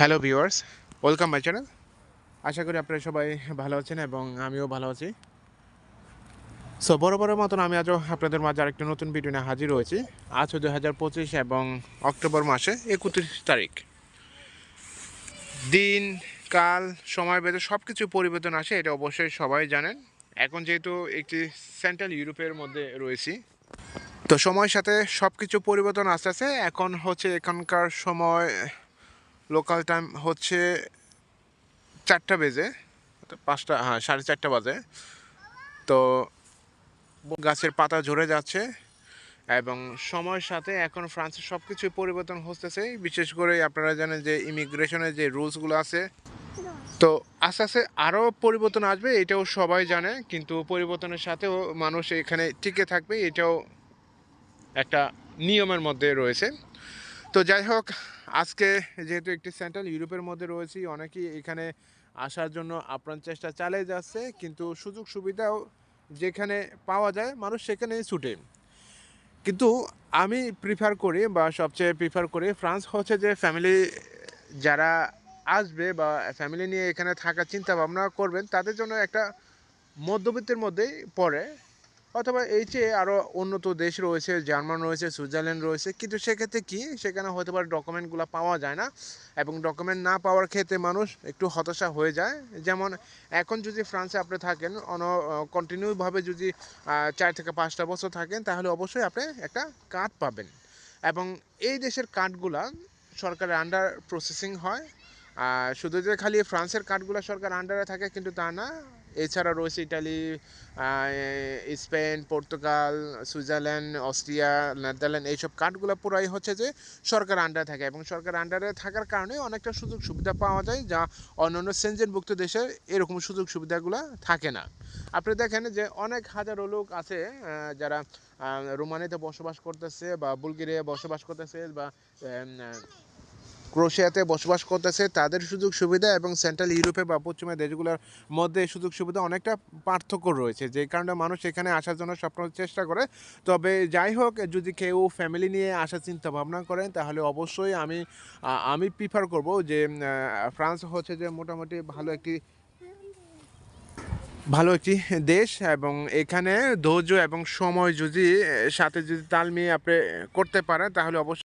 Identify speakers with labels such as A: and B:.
A: Hello viewers welcome my channel আশা করি আপনারা সবাই ভালো আছেন এবং আমিও ভালো আছি। সো বরাবরের মতন আমি আজও আপনাদের মাঝে আরেকটি নতুন ভিডিও নিয়ে হাজির হয়েছি। আজ দু হাজার পঁচিশ এবং অক্টোবর মাসে একত্রিশ তারিখ। দিন, কাল, সময় বেঁধে সব কিছু পরিবর্তন আসে, এটা অবশ্যই সবাই জানেন। এখন যেহেতু একটি সেন্ট্রাল ইউরোপের মধ্যে রয়েছি, তো সময়ের সাথে সব কিছু পরিবর্তন আস্তে আস্তে এখন হচ্ছে এখানকার সময় লোকাল টাইম হচ্ছে চারটা বেজে, পাঁচটা হ্যাঁ সাড়ে চারটা বাজে। তো গাছের পাতা ঝরে যাচ্ছে এবং সময়ের সাথে এখন ফ্রান্সের সব কিছুই পরিবর্তন হতেছে বিশেষ করে আপনারা জানেন যে ইমিগ্রেশনের যে রুলসগুলো আছে, তো আস্তে আস্তে আরও পরিবর্তন আসবে, এটাও সবাই জানে। কিন্তু পরিবর্তনের সাথেও মানুষ এখানে টিকে থাকবে, এটাও একটা নিয়মের মধ্যে রয়েছে। তো যাই হোক, আজকে যেহেতু একটি সেন্ট্রাল ইউরোপের মধ্যে রয়েছি, অনেকেই এখানে আসার জন্য আপ্রাণ চেষ্টা চালিয়ে যাচ্ছে, কিন্তু সুযোগ সুবিধাও যেখানে পাওয়া যায় মানুষ সেখানেই ছুটে। কিন্তু আমি প্রিফার করি বা সবচেয়ে প্রিফার করি ফ্রান্স হচ্ছে যে ফ্যামিলি যারা আসবে বা ফ্যামিলি নিয়ে এখানে থাকার চিন্তা ভাবনা করবেন, তাদের জন্য একটা মধ্যবিত্তের মধ্যেই পড়ে। অথবা এই চেয়ে আরও উন্নত দেশ রয়েছে, জার্মান রয়েছে, সুইজারল্যান্ড রয়েছে, কিন্তু সেক্ষেত্রে কি? সেখানে হতে পারে ডকুমেন্টগুলো পাওয়া যায় না এবং ডকুমেন্ট না পাওয়ার ক্ষেত্রে মানুষ একটু হতাশা হয়ে যায়। যেমন এখন যদি ফ্রান্সে আপনি থাকেন, অন কন্টিনিউভাবে যদি চার থেকে পাঁচটা বছর থাকেন, তাহলে অবশ্যই আপনি একটা কার্ড পাবেন। এবং এই দেশের কার্ডগুলা সরকারের আন্ডার প্রসেসিং হয়। শুধু যে খালি ফ্রান্সের কার্ডগুলো সরকার আন্ডারে থাকে, কিন্তু তা না। এছাড়া রয়েছে Italy Spain, Portugal, Switzerland, Austria, Netherland, এইসব কার্ডগুলো পুরাই হচ্ছে যে সরকার আন্ডারে থাকে। এবং সরকার আন্ডারে থাকার কারণে অনেকটা সুযোগ সুবিধা পাওয়া যায়, যা অন্যান্য সেনজেনভুক্ত দেশে এরকম সুযোগ সুবিধাগুলো থাকে না। আপনি দেখেন যে অনেক হাজারো লোক আছে যারা রোমানিতে বসবাস করতেছে বা বুলগেরিয়া বসবাস করতেছে বা ক্রোশিয়াতে বসবাস করতেছে। তাদের সুযোগ সুবিধা এবং সেন্ট্রাল ইউরোপে বা পশ্চিমা দেশগুলোর মধ্যে সুযোগ সুবিধা অনেকটা পার্থক্য রয়েছে। যে কারণে মানুষ এখানে আসার জন্য সবসময় চেষ্টা করে। তবে যাই হোক, যদি কেউ ফ্যামিলি নিয়ে আসার চিন্তা ভাবনা করেন, তাহলে অবশ্যই আমি আমি প্রিফার করব যে ফ্রান্স হচ্ছে যে মোটামুটি ভালো একটি ভালো একটি দেশ এবং এখানে ধৈর্য এবং সময় যদি সাথে যদি তাল মিলিয়ে আপনি করতে পারেন, তাহলে অবশ্যই